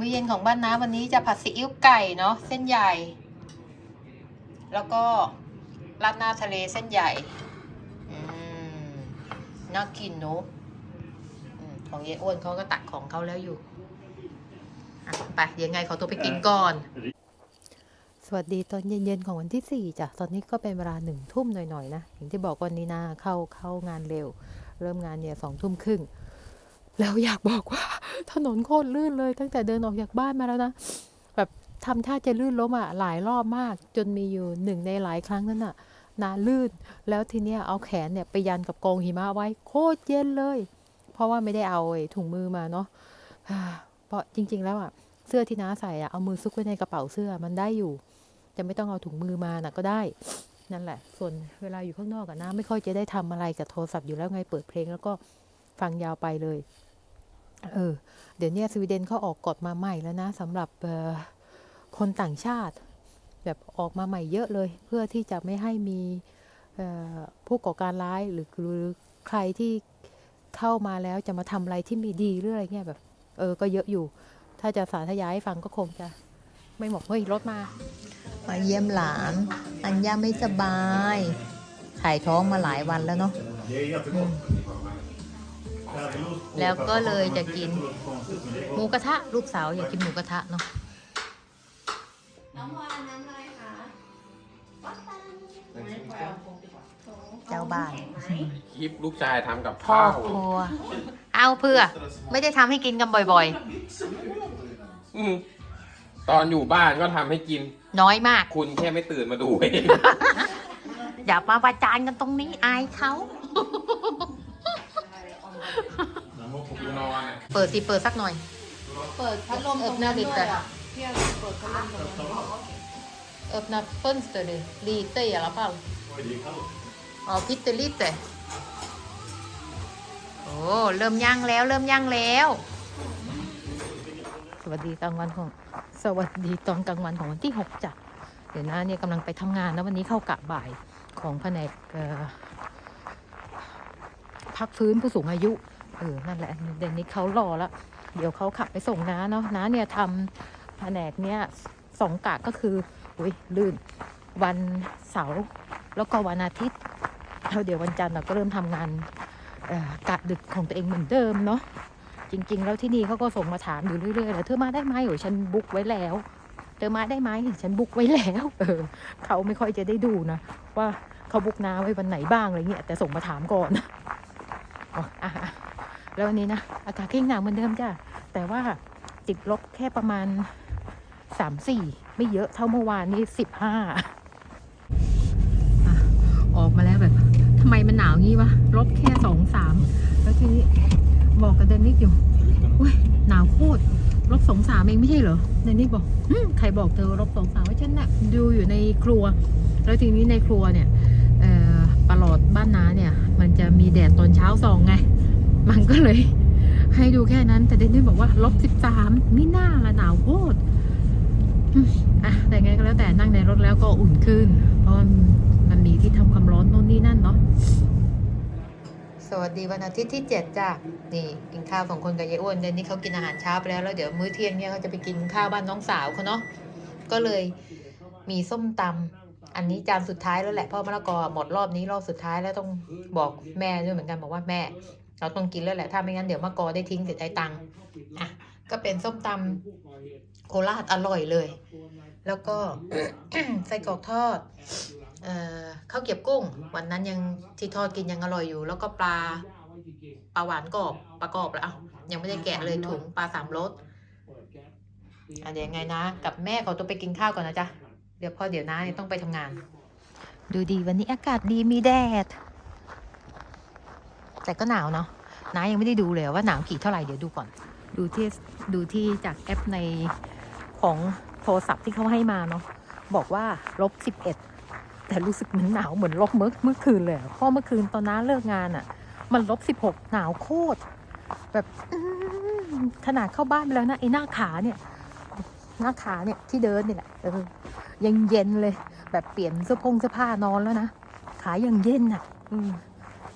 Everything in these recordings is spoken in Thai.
มื้อเย็นของบ้านน้าวันนี้จะผัดซีอิ๊วไก่เนาะเส้นใหญ่ แล้วก็ราดหน้าทะเลเส้นใหญ่น่ากินเนอะของเยอ้วนเขาก็ตักของเขาแล้วอยู่ไปยังไงขอตัวไปกินก่อน สวัสดีตอนเย็นๆของวันที่สี่จ้ะตอนนี้ก็เป็นเวลาหนึ่งทุ่มหน่อยๆนะอย่างที่บอกวันนี้นาเข้าเข้างานเร็ว เริ่มงานเนี่ยสองทุ่มครึ่งแล้วอยากบอกว่า ถนนโคตรลื่นเลย ตั้งแต่เดินออกจากบ้านมาแล้วนะ แบบทำท่าจะลื่นล้มอะหลายรอบมาก จนมีอยู่หนึ่งในหลายครั้งนั้นอะนาลื่น แล้วทีเนี้ยเอาแขนเนี่ยไปยันกับกองหิมะไว้โคตรเย็นเลย เพราะว่าไม่ได้เอาไอ้ถุงมือมาเนาะอ่าเพราะจริง ๆ แล้วอะเสื้อที่น้าใส่อะเอามือซุกไว้ในกระเป๋าเสื้อมันได้อยู่ จะไม่ต้องเอาถุงมือมานะก็ได้นั่นแหละ ส่วนเวลาอยู่ข้างนอกอะน้าไม่ค่อยจะได้ทำอะไรกับโทรศัพท์อยู่แล้วไงเปิดเพลงแล้วก็ฟังยาวไปเลย เออเดี๋ยวเนี้ยสวีเดนเขาออกกฎมาใหม่แล้วนะสำหรับเอ่อคนต่างชาติ แบบออกมาใหม่เยอะเลย เพื่อที่จะไม่ให้มีเอ่อผู้ก่อการร้ายหรือหรือใครที่เข้ามาแล้วจะมาทำอะไรที่ไม่ดีหรืออะไรเงี้ยแบบ เออก็เยอะอยู่ ถ้าจะสาธยายให้ฟังก็คงจะไม่บอกเฮ้ยรถมา มาเยี่ยมหลาน อัญญาไม่สบายถ่ายท้องมาหลายวันแล้วเนาะ Det är jättegott. แล้วก็เลยจะกินหมูกระทะลูกสาวอยากกินหมูกระทะเนาะน้องวานน้ำอะไรคะวัดตันเจ้าบ้านคลิปลูกชายทำกับพ่อข้าวครัว เอาเพื่อ ไม่ได้ทำให้กินกันบ่อยอืมตอนอยู่บ้านก็ทำให้กิน ๆ น้อยมาก คุณแค่ไม่ตื่นมาดูเอง อย่ามาประจานกันตรงนี้อายเขาดูนอนอะ เปิดสิเปิดสักหน่อย เปิดพัดลมตรงนั้นด้วยอะพี่เอาเปิดพัดลมตรงนั้น Öppna fönstret lite i alla fall. Ja, pyttelite. โอ้เริ่มย่างแล้ว เริ่มย่างแล้ว สวัสดีกลางวันของ สวัสดีตอนกลางวันของวันที่หกจ้ะเดี๋ยวนะเนี่ยกำลังไปทำงานนะวันนี้เข้ากะบ่ายของแผนกเอ่อ พักฟื้นผู้สูงอายุ เออ นั่นแหละเดี๋ยวนี้เขารอแล้วเดี๋ยวเขาขับไปส่งน้าเนาะ น้าเนี่ยทำแผนกเนี่ยสองกะก็คือ อุ้ยลื่น วันเสาร์แล้วก็วันอาทิตย์แล้วเดี๋ยววันจันทร์เราก็เริ่มทำงานกะดึกของตัวเองเหมือนเดิมเนาะ จริง ๆ แล้วที่นี่เขาก็ส่งมาถามอยู่เรื่อยๆแล้วเธอมาได้ไหมโอ้ยฉันบุ๊กไว้แล้วเธอมาได้ไหมฉันบุ๊กไว้แล้ว เออ เขาไม่ค่อยจะได้ดูนะว่าเขาบุ๊กน้าไว้วันไหนบ้างอะไรเงี้ยแต่ส่งมาถามก่อน แล้ววันนี้นะ อากาศก็ยังหนาวเหมือนเดิมจ้ะ แต่ว่าติดลบแค่ประมาณสามสี่ไม่เยอะเท่าเมื่อวานนี้สิบห้าออกมาแล้วแบบทำไมมันหนาวงี้วะลบแค่สองสามแล้วทีนี้บอกกับเดนนิสอยู่อุ้ยหนาวโคตรลบสองสามเองไม่ใช่เหรอเดนนิสบอกใครบอกเธอลบสองสามว่าฉันน่ะดูอยู่ในครัว แล้วทีนี้ในครัวเนี่ยเอ่อปลอดบ้านนาเนี่ย มีแดดตอนเช้าสองไง มันก็เลย ให้ดูแค่นั้น แต่เดนนิสบอกว่าลบสิบสามไม่น่าละหนาวโคตรอะแต่ไงก็แล้วแต่นั่งในรถแล้วก็อุ่นขึ้น เพราะมันมีที่ทำความร้อนโน่นนี่นั่นเนาะสวัสดีวันอาทิตย์ที่เจ็ดจ้ะ นี่กินข้าวสองคนกับยายอ้วนเดี๋ยวนี้เขากินอาหารเช้าไปแล้วแล้วเดี๋ยวมื้อเที่ยงเนี่ยเขาจะไปกินข้าวบ้านน้องสาวเขาเนาะก็เลยมีส้มตำ อันนี้จานสุดท้ายแล้วแหละพราะมะละกอหมดรอบนี้รอบสุดท้ายแล้วต้องบอกแม่ด้วยเหมือนกันบอกว่าแม่ เราต้องกินแล้วแหละถ้าไม่งั้นเดี๋ยวมะกอได้ทิ้งเสียใจตังค์อะก็เป็นส้มตำโคราชอร่อยเลย แล้วก็ไส้กรอกทอดเอ่อข้าวเกรียบกุ้ง วันนั้นยังที่ทอดกินยังอร่อยอยู่ แล้วก็ปลาปลาหวานกรอบปลากรอบแล้วอ้ายังไม่ได้แกะเลยถุงปลาสามรสอะเดี๋ยวยังไงนะ กับแม่ขอตัวไปกินข้าวก่อนนะจ๊ะ เดี๋ยวพ่อเดี๋ยวนะต้องไปทำงาน ดูดีวันนี้อากาศดีมีแดด แต่ก็หนาวเนาะน้ายังไม่ได้ดูเลยว่าหนาวกี่เท่าไหร่เดี๋ยวดูก่อน ดูที่ดูที่จากแอปในของโทรศัพท์ที่เขาให้มาเนาะบอกว่าลบสิบเอ็ดแต่รู้สึกเหมือนหนาวเหมือนลบเมื่อเมื่อคืนเลยอะเพราะเมื่อคืนตอนน้าเลิกงานอะ่ะ มันลบสิบหกหนาวโคตรแบบอื้อขนาดเข้าบ้านไปแล้วนะไอ้หน้าขาเนี่ย หน้าขาเนี่ยที่เดินนี่แหละเออ ยังเย็นเลย แบบเปลี่ยนเสื้อพงเสื้อผ้านอนแล้วนะ ขายังเย็นอะ อืม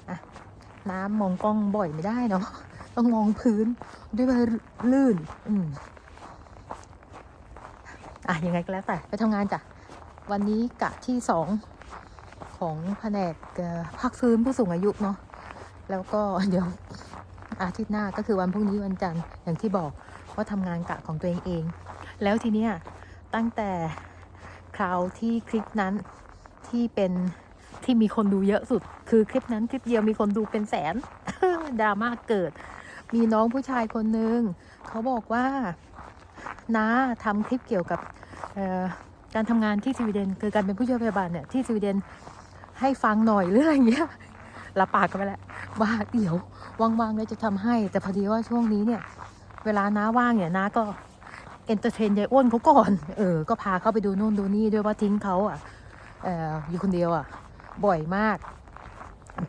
อะ น้ำมองกล้องบ่อยไม่ได้เนาะต้องมองพื้นด้วยว่าลื่น อืมอะยังไงก็แล้วแต่ไปทำงานจ้ะวันนี้กะที่สองของแผนกเอ่อพักฟื้นผู้สูงอายุเนาะแล้วก็เดี๋ยวอาทิตย์หน้าก็คือวันพรุ่งนี้วันจันทร์อย่างที่บอกว่าทำงานกะของตัวเองเอง แล้วทีเนี้ยตั้งแต่ คราวที่คลิปนั้นที่เป็นที่มีคนดูเยอะสุด คือคลิปนั้นคลิปเดียวมีคนดูเป็นแสนดราม่าเกิด มีน้องผู้ชายคนหนึ่งเขาบอกว่าน้าทำคลิปเกี่ยวกับการทำงานที่สวีเดนคือการเป็นผู้ช่วยพยาบาลเนี่ยที่สวีเดนให้ฟังหน่อยหรืออะไรเงี้ยรับปากกันไปแล้วว่าเดี๋ยวว่างๆแล้วจะทำให้ แต่พอดีว่าช่วงนี้เนี่ย เวลาน้าว่างเนี่ยน้าก็ เอนเตอร์เทนยายอ้วนเขาก่อน เออ ก็พาเขาไปดูนู่นดูนี่ด้วยว่าทิ้งเขาอะเอออยู่คนเดียวอะ บ่อยมาก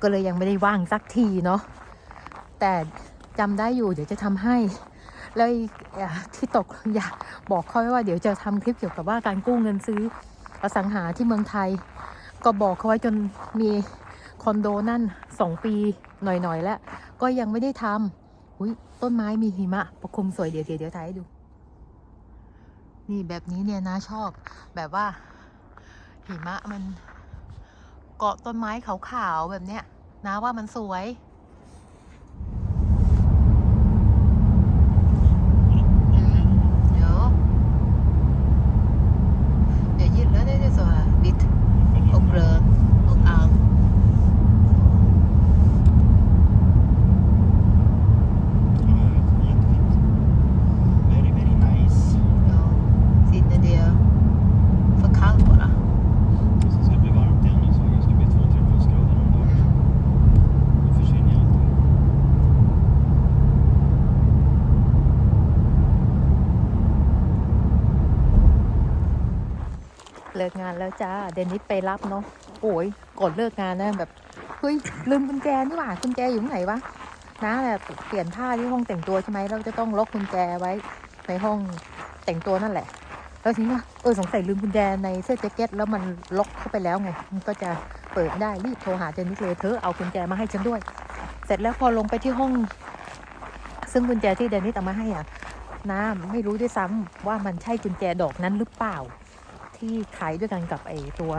ก็เลยยังไม่ได้ว่างสักทีเนาะ แต่จำได้อยู่เดี๋ยวจะทำให้ แล้วที่ตกอยากบอกเขาไว้ว่าเดี๋ยวจะทำคลิปเกี่ยวกับว่าการกู้เงินซื้ออสังหาที่เมืองไทย ก็บอกเขาไว้จนมีคอนโดนั่นสองปีหน่อยๆแล้ว ก็ยังไม่ได้ทำอุ้ยต้นไม้มีหิมะปกคลุมสวยเดี๋ยวเดี๋ยวเดี๋ยวถ่ายให้ดู นี่แบบนี้เนี่ยนะชอบแบบว่าหิมะมันเกาะต้นไม้ขาวๆแบบเนี้ยนะว่ามันสวย แล้วจ้า เดนนิสไปรับเนาะโอ้ยก่อนเลิกงานนะแบบเฮ้ยลืมกุญแจนี่หว่ากุญแจอยู่ไหนวะนะแบบเปลี่ยนผ้าที่ห้องแต่งตัวใช่ไหมเราจะต้องล็อกกุญแจไว้ในห้องแต่งตัวนั่นแหละแล้วทีนี้ว่าเออสงสัยลืมกุญแจในเสื้อแจ็คเก็ตแล้วมันล็อกเข้าไปแล้วไงมันก็จะเปิดได้รีบโทรหาเดนนิสเลยเธอเอากุญแจมาให้ฉันด้วย เสร็จแล้วพอลงไปที่ห้อง ซึ่งกุญแจที่เดนนิสเอามาให้อะน้าไม่รู้ด้วยซ้ำว่ามันใช่กุญแจดอกนั้นหรือเปล่า ที่ขายด้วยกันกับไอตัว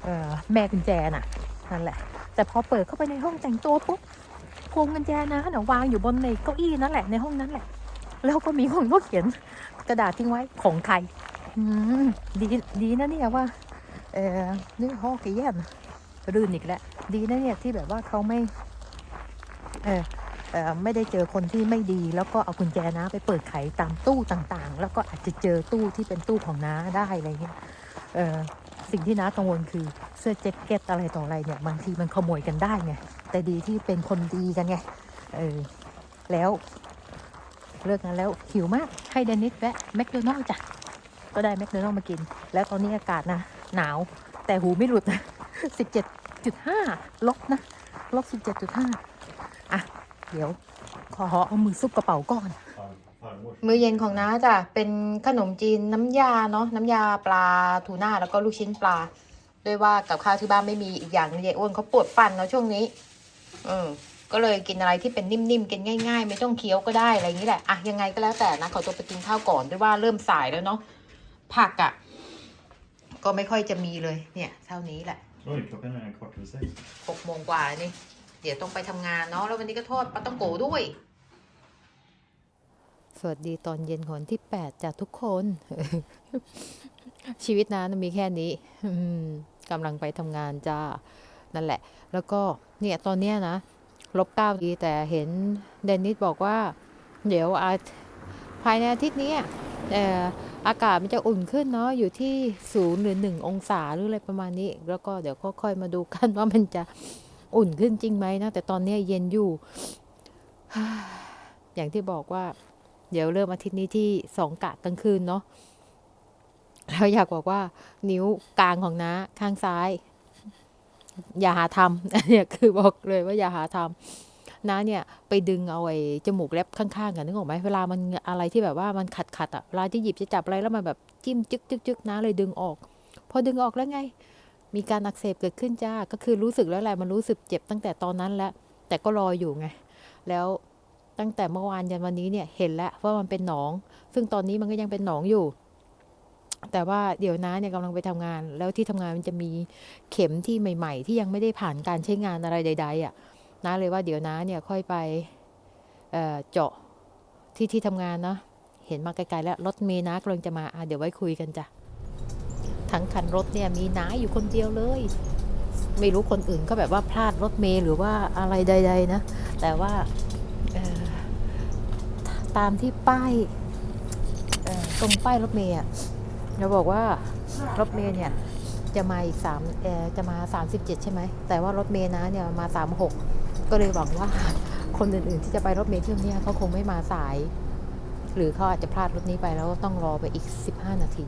เอ่อแม่กุญแจน่ะนั่นแหละ แต่พอเปิดเข้าไปในห้องแต่งตัวปุ๊บพวงกุญแจนะน่ะวางอยู่บนในเก้าอี้นั่นแหละในห้องนั้นแหละ แล้วก็มีคนก็เขียนกระดาษทิ้งไว้ของใครดีดีนะเนี่ยว่าเออนี่ห้องกี่แย่มรื่นอีกแล้วดีนะเนี่ยที่แบบว่าเขาไม่เออ ไม่ได้เจอคนที่ไม่ดี แล้วก็เอากุญแจนะไปเปิดไขตามตู้ต่างๆ แล้วก็อาจจะเจอตู้ที่เป็นตู้ของน้าได้อะไรเงี้ยสิ่งที่น้ากังวลคือเสื้อแจ็คเก็ตอะไรต่ออะไรเนี่ยบางทีมันขโมยกันได้ไงแต่ดีที่เป็นคนดีกันไงเออแล้วเลิกงานแล้วหิวมากให้เดนิสแวะแมคโดนัลล์จ้ะก็ได้แมคโดนัลล์มากิน แล้วตอนนี้อากาศนะ หนาว แต่หูไม่หลุดนะสิบเจ็ดจุดห้าลบนะ ลบสิบเจ็ดจุดห้าอะ เดี๋ยว ขอเอามือซุปกระเป๋าก่อน Farmor. มื้อเย็นของน้าจ้ะเป็นขนมจีนน้ำยาเนาะน้ำยาปลาทูน่าแล้วก็ลูกชิ้นปลาด้วยว่ากับข้าวที่บ้านไม่มีอีกอย่างหนึงยายอ้วนเขาปวดฟันเนาะช่วงนี้อืมก็เลยกินอะไรที่เป็นนิ่มๆกินง่าย ๆ ไม่ต้องเคี้ยวก็ได้อะไรอย่างนี้แหละอะยังไงก็แล้วแต่นะขอตัวไปกินข้าวก่อนด้วยว่าเริ่มสายแล้วเนาะผักอะ่ะ ก็ไม่ค่อยจะมีเลยเนี่ยเท่านี้แหละ Oj, klockan är en kvart över sex. หกโมงกว่าแล้วนี่ เดี๋ยวต้องไปทำงานเนาะแล้ววันนี้ก็ทอดปลาต้องโกด้วย สวัสดีตอนเย็นของวันที่แปดจากทุกคน ชีวิตนะมีแค่นี้กำลังไปทำงานจ้า นั่นแหละ แล้วก็เนี่ยตอนเนี้ยนะลบเก้าดีแต่เห็นเดนนิสบอกว่า เดี๋ยวอาภายในอาทิตย์นี้อออากาศมันจะอุ่นขึ้นเนาะอยู่ที่ศูนย์หรือหนึ่งองศาหรืออะไรประมาณนี้ แล้วก็เดี๋ยวก็ค่อยมาดูกันว่ามันจะ อุ่นขึ้นจริงไหมนะแต่ตอนนี้เย็นอยู่ อย่างที่บอกว่า เดี๋ยวเริ่มอาทิตย์นี้ที่สองกะกลางคืนเนาะแล้วอยากบอกว่านิ้วกลางของน้าข้างซ้าย อย่าหาทำอันเนี้ยคือบอกเลยว่าอย่าหาทำน้าเนี่ยไปดึงเอาไอ้จมูกแลบข้างๆกันนึกออกไหมเวลามันอะไรที่แบบว่ามันขัดขัดๆอะเวลาที่หยิบจะจับอะไรแล้วมันแบบจิ้มจึกจึกจึกน้าเลยดึงออก พอดึงออกแล้วไง มีการอักเสบเกิดขึ้นจ้าก็คือรู้สึกแล้วแหละมันรู้สึกเจ็บตั้งแต่ตอนนั้นแล้ว แต่ก็รออยู่ไง แล้วตั้งแต่เมื่อวานยันวันนี้เนี่ยเห็นแล้วว่ามันเป็นหนอง ซึ่งตอนนี้มันก็ยังเป็นหนองอยู่ แต่ว่าเดี๋ยวน้าเนี่ยกำลังไปทำงาน แล้วที่ทำงานมันจะมีเข็มที่ใหม่ ๆ ที่ยังไม่ได้ผ่านการใช้งานอะไรใด ๆอะน้าเลยว่าเดี๋ยวน้าเนี่ยค่อยไปเเจาะที่ที่ทำงานเนาะเห็นมาไกลๆแล้วรถเมย์น้ากำลังจะมาอะเดี๋ยวไว้คุยกันจ้ะ ทั้งคันรถเนี่ยมีน้าอยู่คนเดียวเลย ไม่รู้คนอื่นก็แบบว่าพลาดรถเมย์หรือว่าอะไรใด ๆ นะ แต่ว่าตามที่ป้ายตรงป้ายรถเมย์อะเราบอกว่ารถเมย์เนี่ยจะมาอีกสามเอ่อจะมา 37 ใช่ไหม แต่ว่ารถเมย์นะเนี่ยมา 36 ก็เลยหวังว่าคนอื่นๆที่จะไปรถเมย์เที่ยวเนี้เขาคงไม่มาสาย หรือเขาอาจจะพลาดรถนี้ไปแล้วต้องรอไปอีก 15 นาที